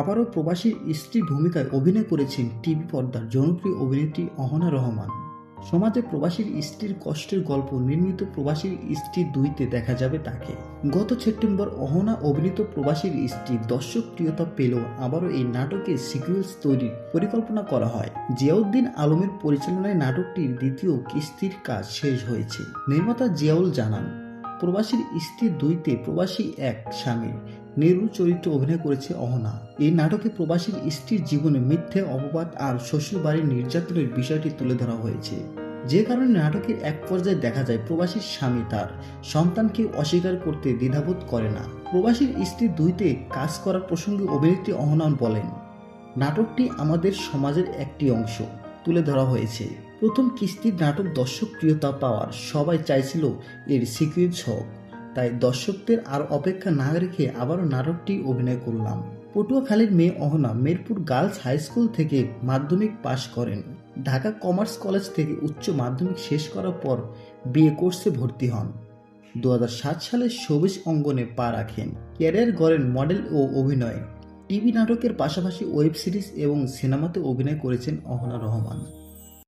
আবারও প্রবাসী স্ত্রী ভূমিকায় অভিনয় করেছেন টিভি পর্দার জনপ্রিয় অভিনেত্রী অহনা রহমান। সমাজে প্রবাসীর স্ত্রীর কষ্টের গল্প নির্মিত প্রবাসীর স্ত্রী দুইতে দেখা যাবে তাকে। গত সেপ্টেম্বর অহনা অভিনীত প্রবাসীর স্ত্রী দর্শক প্রিয়তা পেলেও আবারও এই নাটকের সিকুয়েলস তৈরির পরিকল্পনা করা হয়। জিয়াউদ্দিন আলমের পরিচালনায় নাটকটির দ্বিতীয় কিস্তির কাজ শেষ হয়েছে। নির্মাতা জিয়াউল জানান, প্রবাসীর স্ত্রী দুইতে প্রবাসী এক স্বামীর। নেরু চরিত্রে অভিনয় করেছে অহনা। এই নাটকে প্রবাসীর স্ত্রীর জীবনে মিথ্যে অপবাদ আর শ্বশুর বাড়ির নির্যাতনের বিষয়টি তুলে ধরা হয়েছে। যে কারণে নাটকের এক পর্যায়ে দেখা যায় প্রবাসীর স্বামী তার সন্তানকে অস্বীকার করতে দ্বিধাবোধ করে না। প্রবাসীর স্ত্রী দুইতে কাজ করার প্রসঙ্গে অভিনেত্রী অহনান বলেন, নাটকটি আমাদের সমাজের একটি অংশ তুলে ধরা হয়েছে। প্রথম কিস্তির নাটক দর্শক প্রিয়তা পাওয়ার সবাই চাইছিল এর সিকুয়েন্স হোক। তাই দর্শকদের আর অপেক্ষা না রেখে আবারও নাটকটি অভিনয় করলাম। পটুয়াখালীর মেয়ে Ahona Mirpur girls high school থেকে মাধ্যমিক পাশ করেন। ঢাকা কমার্স কলেজ থেকে উচ্চ মাধ্যমিক শেষ করার পর বিএ কোর্সে ভর্তি হন। দু হাজার সাত সালে শোবিজ অঙ্গনে পা রাখেন। ক্যারিয়ার গড়েন মডেল ও অভিনয়। টিভি নাটকের পাশাপাশি ওয়েব সিরিজ এবং সিনেমাতে অভিনয় করেছেন অহনা রহমান।